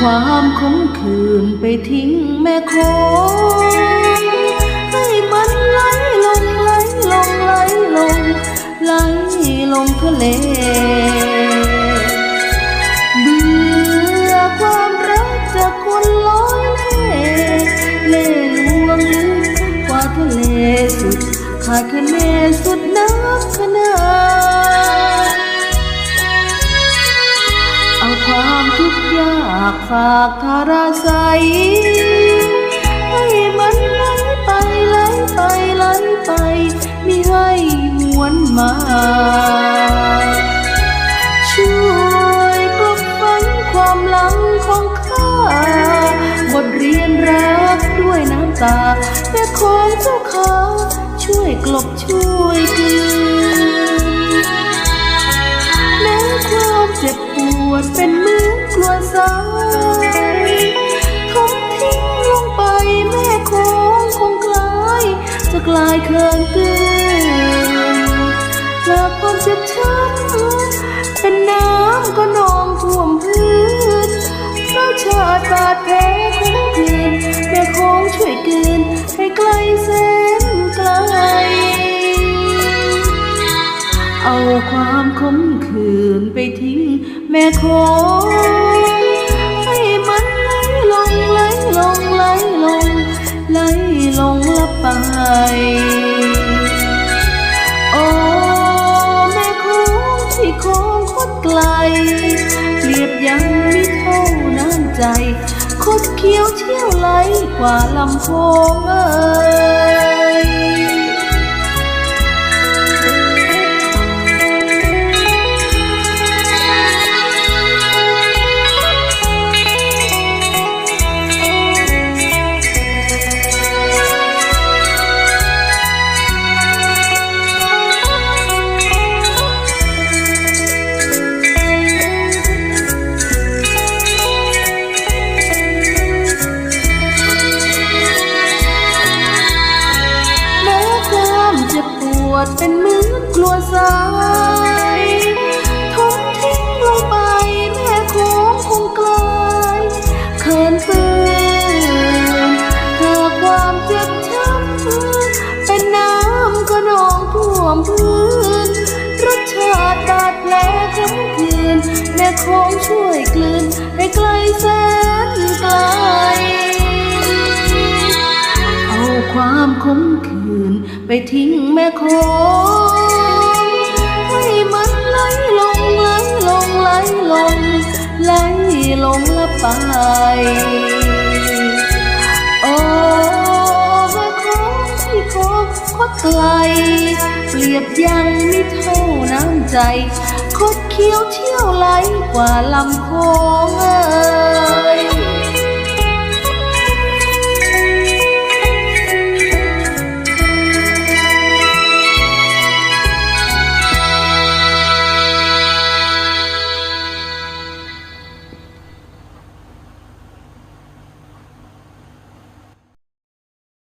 ความขมขื่นไปทิ้งแม่คงให้มันไหลลงไหลลงไหลลงไหลลงทะเลเบื่อความรักจากคนลอยเล่เล่ลวงลึกกว่าทะเลสุดขาดคะเนสุดนับขนา ความทุกข์ยากฝากทาราใสให้มันไหลไปไหลไปไหลไปมิให้หวนมาช่วยปลุกฝังความหลังของข้าบทเรียนรักด้วยน้ำตาแม่ของเจ้าขาช่วยกลบช่วยกลืน ปาติบาดแผลของคืนแม่คงช่วยเกินให้ไกลแสนไกล เอาความขมขื่นไปทิ้งแม่คง ใจ คดเคี้ยวเชี่ยวไหลกว่าลำโพงเอ่ย ดเป็นเหมือนกลัวสายทมทิ้งลงไปแม่ของคงกลายเขินเปื้อนหากความเจ็บช้ำเป็นน้ำก็นองท่วมพื้นรสชาติบาดแผล ความขมขื่นไปทิ้งแม่คงให้มันไหลลงไหลลงไหลลงไหลลงละไป โอ้แม่คงที่คงคดไกล เปรียบยังไมิเท่าน้ำใจคดเคี้ยวเที่ยวไหลกว่าลำโคงเอ่